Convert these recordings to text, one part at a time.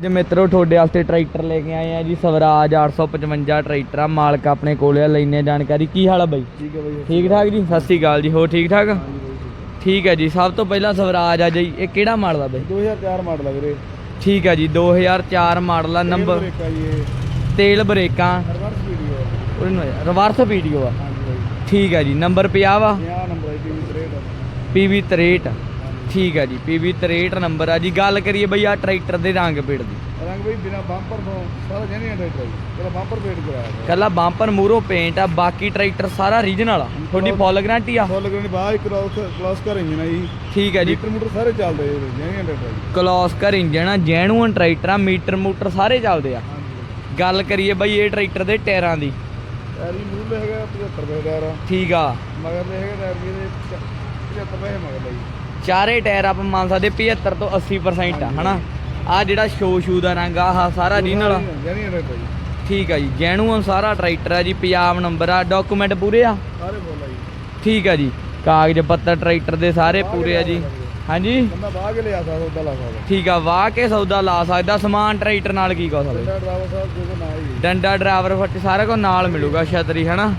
ਜੇ ਮਿੱਤਰੋ ਤੁਹਾਡੇ ਵਾਸਤੇ ਟਰੈਕਟਰ ਲੈ ਕੇ ਆਏ ਆ ਜੀ ਸਵਰਾਜ 855 ਟਰੈਕਟਰ ਆ ਮਾਲਕ ਆਪਣੇ ਕੋਲੇ ਆ ਲੈਣੇ ਜਾਣਕਾਰੀ। ਕੀ ਹਾਲ ਆ ਬਾਈ? ਠੀਕ ਹੈ ਬਾਈ ਠੀਕ ਠਾਕ ਜੀ? ਸਤਿ ਸ੍ਰੀ ਅਕਾਲ ਜੀ ਹੋਰ ਠੀਕ ਠਾਕ? ਠੀਕ ਹੈ ਜੀ ਸਭ ਤੋਂ ਪਹਿਲਾਂ ਸਵਰਾਜ ਆ ਜੀ ਇਹ ਕਿਹੜਾ ਮਾਡਲ ਆ ਬਾਈ? 2004 ਮਾਡਲ ਲੱਗ ਰਹੇ ਠੀਕ ਹੈ ਜੀ 2004 ਮਾਡਲ ਆ ਨੰਬਰ ਤੇਲ ਬ੍ਰੇਕਾਂ। ਰਿਵਰਸ ਵੀਡੀਓ ਉਹਨੂੰ ਰਿਵਰਸ ਵੀਡੀਓ ਆ। ਠੀਕ ਹੈ ਜੀ ਨੰਬਰ 50 ਵਾ? ਇਹ ਆਹ ਨੰਬਰ ਹੈ ਟੀਵੀ 63 PV 63 ਠੀਕ ਹੈ ਜੀ PV 63 ਨੰਬਰ ਆ ਜੀ। ਗੱਲ ਕਰੀਏ ਬਈ ਆ ਟਰੈਕਟਰ ਦੇ ਰੰਗ ਪੇੜ ਦੀ। ਰੰਗ ਬਾਈ ਬਿਨਾ ਬੰਪਰ ਤੋਂ ਸਾਰਾ ਜੈਨੀ ਟਰੈਕਟਰ ਹੈ ਬੰਪਰ ਪੇਡ ਕਰਾਇਆ ਹੈ ਕੱਲਾ ਬੰਪਰ ਮੂਰੋ ਪੇਂਟ ਆ ਬਾਕੀ ਟਰੈਕਟਰ ਸਾਰਾ ਰੀਜਨਲ ਆ। ਤੁਹਾਡੀ ਫੁੱਲ ਗਾਰੰਟੀ ਆ? ਫੁੱਲ ਗ੍ਰੈਂਡ ਬਾਹਰ ਕਲਾਸ ਕਲਾਸ ਕਰ ਇੰਜਨ ਹੈ ਜੀ। ਠੀਕ ਹੈ ਜੀ। ਮੀਟਰ ਮੂਟਰ ਸਾਰੇ ਚੱਲਦੇ ਇਹਦੇ ਜੈਨੀ ਟਰੈਕਟਰ ਜੀ। ਕਲੋਸਕਰ ਇੰਜਨ ਆ ਜੈਨੂਅਨ ਟਰੈਕਟਰ ਆ ਮੀਟਰ ਮੂਟਰ ਸਾਰੇ ਚੱਲਦੇ ਆ। ਗੱਲ ਕਰੀਏ ਬਈ ਇਹ ਟਰੈਕਟਰ ਦੇ ਟਾਇਰਾਂ ਦੀ। ਟਾਇਰ ਜੀ ਮੂਲ ਹੈਗਾ 75 ਰੁਪਏ ਦਾ ਟਾਇਰ ਠੀਕ ਆ। ਮਗਰ ਦੇ ਹੈਗਾ ਟਾਇਰ ਜੀ ਦੇ 75 ਰੁਪਏ ਮਗਰ ਜੀ। ਚਾਰੇ ਟਾਇਰ ਆਪਾਂ ਮੰਨ ਸਕਦੇ 75 ਤੋਂ 80% ਆ ਹਨਾ? ਆ ਜਿਹੜਾ ਸ਼ੋ ਸ਼ੂ ਦਾ ਰੰਗ ਆ ਆਹ ਸਾਰਾ ਜੀ ਠੀਕ ਆ ਜੀ ਜੈਨੂਅਨ ਸਾਰਾ ਟਰੈਕਟਰ ਆ ਜੀ ਪੰਜਾਬ ਨੰਬਰ ਆ ਡਾਕੂਮੈਂਟ ਪੂਰੇ ਆ? ਸਾਰੇ ਬੋਲ ਆ ਜੀ। ਠੀਕ ਆ ਜੀ ਕਾਗਜ਼ ਪੱਤਰ ਟਰੈਕਟਰ ਦੇ ਸਾਰੇ ਪੂਰੇ ਆ ਜੀ। ਹਾਂਜੀ? ਬੰਦਾ ਬਾਹਰ ਕੇ ਲਿਆ ਸਕਦਾ ਉਹਦਾ ਲਾ ਸਕਦਾ। ਠੀਕ ਆ ਵਾਹ ਕੇ ਸੌਦਾ ਲਾ ਸਕਦਾ ਸਮਾਨ ਟਰੈਕਟਰ ਨਾਲ ਕੀ ਕੋ ਸਕਦੇ? ਕੋ ਡੰਡਾ ਡਰਾਈਵਰ ਫੱਟੀ ਸਾਰਾ ਕੁਝ ਨਾਲ ਮਿਲੂਗਾ ਛਤਰੀ ਹਨਾ?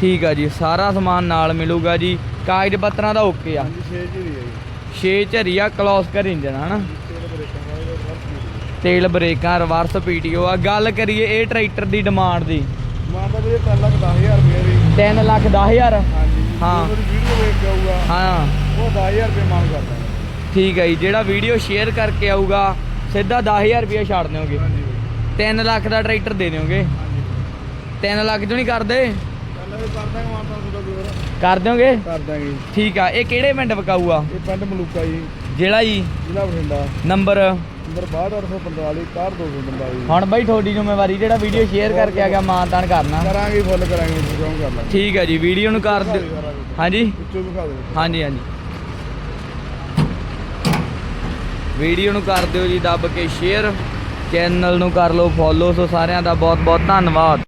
ਠੀਕ ਆ ਜੀ ਸਾਰਾ ਸਮਾਨ ਨਾਲ ਮਿਲੂਗਾ ਜੀ। ਕਾਗਜ਼ ਪੱਤਰਾਂ ਦਾ ਓਕੇ ਆ। ਹਾਂਜੀ 6 ਜੀ। ਹੈ ਜੀ 6 ਝਰੀਆ ਕਲੋਸਕਰ ਇੰਜਨ ਹਨਾ? ਤੇਲ ਬ੍ਰੇਕਾਂ ਰਿਵਰਸ ਪੀਟੀਓ ਆ। ਗੱਲ ਕਰੀਏ ਇਹ ਟਰੈਕਟਰ ਦੀ ਡਿਮਾਂਡ ਦੀ। 3 ਲੱਖ 10000 ਰੁਪਏ ਦੀ। 3 ਲੱਖ 10000 ਹਾਂਜੀ। ਹਾਂ। ਜੋ ਮੇਰੀ ਵੀਡੀਓ ਵੇਖ ਜਾਊਗਾ ਹਾਂ। ਉਹ 10000 ਰੁਪਏ ਮੰਗ ਕਰਦਾ। ਹੈ ਠੀਕ ਹੈ ਜੀ ਜਿਹੜਾ ਵੀਡੀਓ ਸ਼ੇਅਰ ਕਰਕੇ ਆਊਗਾ ਸਿੱਧਾ 10000 ਰੁਪਏ ਛੱਡ ਦਿਓਗੇ। ਹਾਂਜੀ। 3 ਲੱਖ ਦਾ ਟਰੈਕਟਰ ਦੇ ਦਿਓਗੇ। ਹਾਂਜੀ। 3 ਲੱਖ ਚੋਂ ਨਹੀਂ ਕਰਦੇ? ਕਰ ਦਿਓਗੇ? ਕਰ ਦਾਂਗੇ ਠੀਕ ਆ ਇਹ ਕਿਹੜੇ ਪਿੰਡ ਵਿਕਾਊ ਆ? ਇਹ ਪਿੰਡ ਮਲੂਕਾ ਜੀ। ਜਿਹੜਾ ਜੀ? ਜ਼ਿਲ੍ਹਾ ਬਠਿੰਡਾ। ਨੰਬਰ? ਨੰਬਰ 62845 6245 ਹੁਣ ਬਾਈ ਤੁਹਾਡੀ ਜ਼ਿੰਮੇਵਾਰੀ ਜਿਹੜਾ ਵੀਡੀਓ ਸ਼ੇਅਰ ਕਰਕੇ ਆ ਗਿਆ ਮਾਨਤਾਨ ਕਰਨਾ। ਕਰਾਂਗੇ ਫੁੱਲ ਕਰਾਂਗੇ ਪ੍ਰੋਗਰਾਮ ਕਰ ਲਾਂਗੇ ਠੀਕ ਹੈ ਜੀ ਵੀਡੀਓ ਨੂੰ ਕਰ ਦਿਓ। ਹਾਂਜੀ? ਵਿੱਚੋਂ ਵਿਖਾ ਦਿਓ। ਹਾਂਜੀ ਹਾਂਜੀ। ਵੀਡੀਓ ਨੂੰ ਕਰ ਦਿਓ ਜੀ ਦੱਬ ਕੇ ਸ਼ੇਅਰ ਚੈਨਲ ਨੂੰ ਕਰ ਲਓ ਫੋਲੋ ਸੋ ਸਾਰਿਆਂ ਦਾ ਬਹੁਤ ਬਹੁਤ ਧੰਨਵਾਦ।